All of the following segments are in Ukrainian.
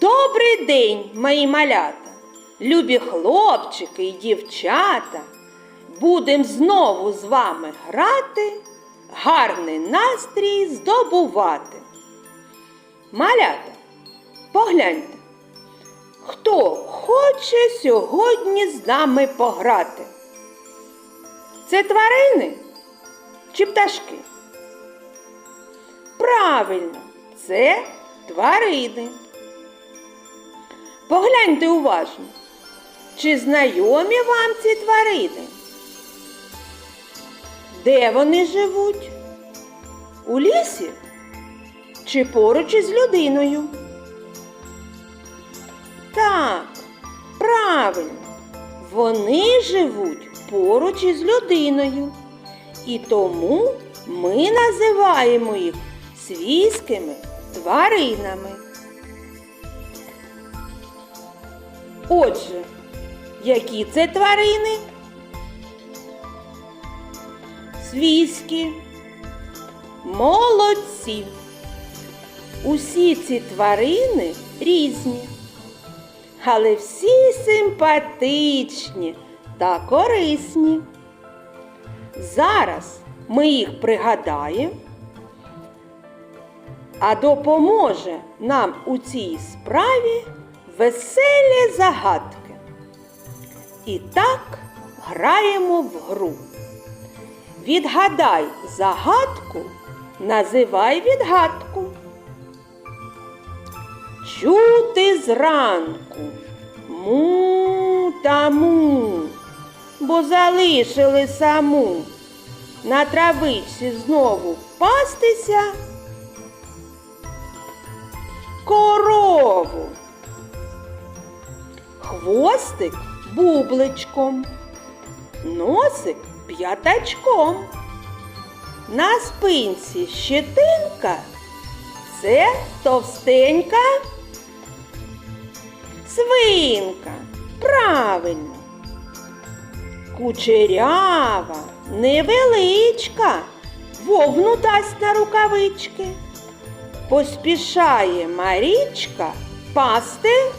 Добрий день, мої малята, любі хлопчики і дівчата. Будем знову з вами грати, гарний настрій здобувати. Малята, погляньте, хто хоче сьогодні з нами пограти? Це тварини чи пташки? Правильно, це тварини. Погляньте уважно, чи знайомі вам ці тварини? Де вони живуть? У лісі чи поруч із людиною? Так, правильно, вони живуть поруч із людиною. І тому ми називаємо їх свійськими тваринами. Отже, які це тварини? Свійські. Молодці. Усі ці тварини різні, але всі симпатичні та корисні. Зараз ми їх пригадаємо, а допоможе нам у цій справі веселі загадки. І так граємо в гру. Відгадай загадку, називай відгадку. Чути зранку му та му, бо залишили саму на травичці знову пастися корову. Хвостик бубличком, носик п'ятачком. На спинці щетинка це товстенька свинка. Правильно. Кучерява, невеличка, вовну дасть на рукавички. Поспішає Марічка пасти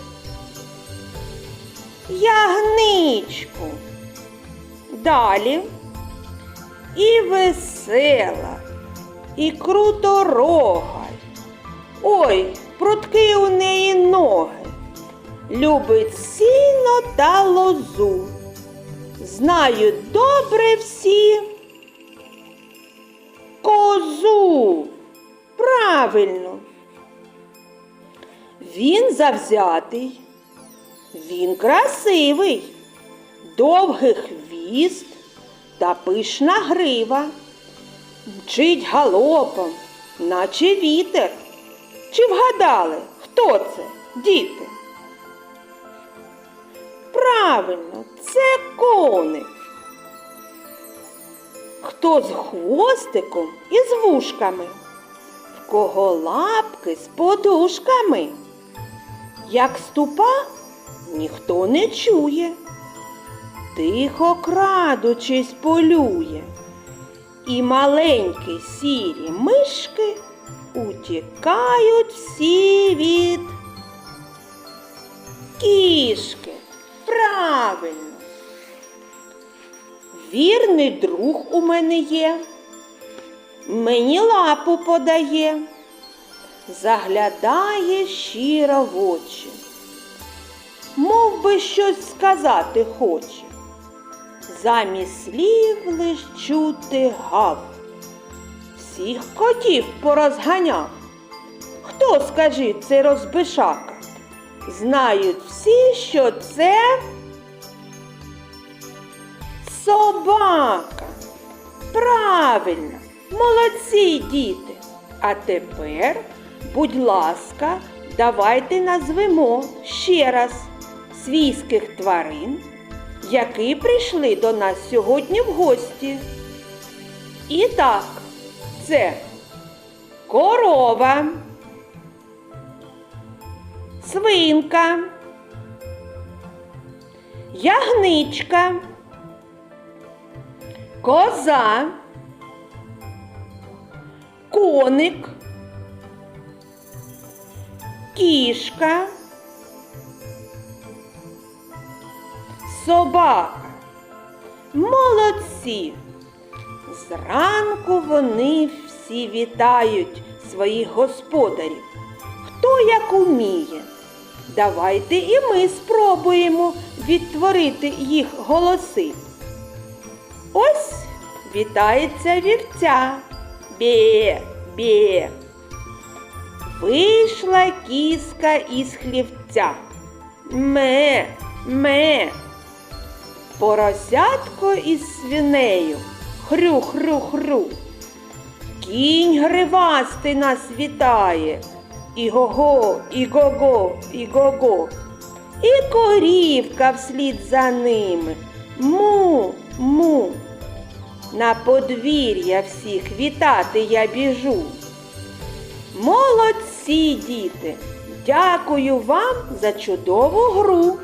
ягничку. Далі і весела, і круторога. Ой, прутки у неї ноги. Любить сіно та лозу. Знають добре всі козу. Правильно. Він завзятий, він красивий, довгий хвіст та пишна грива. Мчить галопом, наче вітер. Чи вгадали, хто це, діти? Правильно, це коник. Хто з хвостиком і з вушками, в кого лапки з подушками. Як ступа, ніхто не чує, тихо крадучись полює, і маленькі сірі мишки утікають всі від кішки. Правильно. Вірний друг у мене є, мені лапу подає, заглядає щиро в очі, мов би щось сказати хоче. Замість слів лиш чути гав. Всіх котів порозганяв. Хто, скажіть, це розбишака? Знають всі, що це собака. Правильно, молодці діти. А тепер, будь ласка, давайте назвемо ще раз свійських тварин, які прийшли до нас сьогодні в гості. І так, це корова, свинка, ягничка, коза, коник, кішка, собака. Молодці. Зранку вони всі вітають своїх господарів. Хто як уміє. Давайте і ми спробуємо відтворити їх голоси. Ось вітається вівця. Бє, бє. Вийшла кіска із хлівця. Ме, ме. Поросятко із свинею. Хрю, хрю, хрю. Кінь гривастий нас вітає. Іго-го, іго-го, іго-го. І корівка вслід за ними. Му, му. На подвір'я всіх вітати я біжу. Молодці, діти! Дякую вам за чудову гру.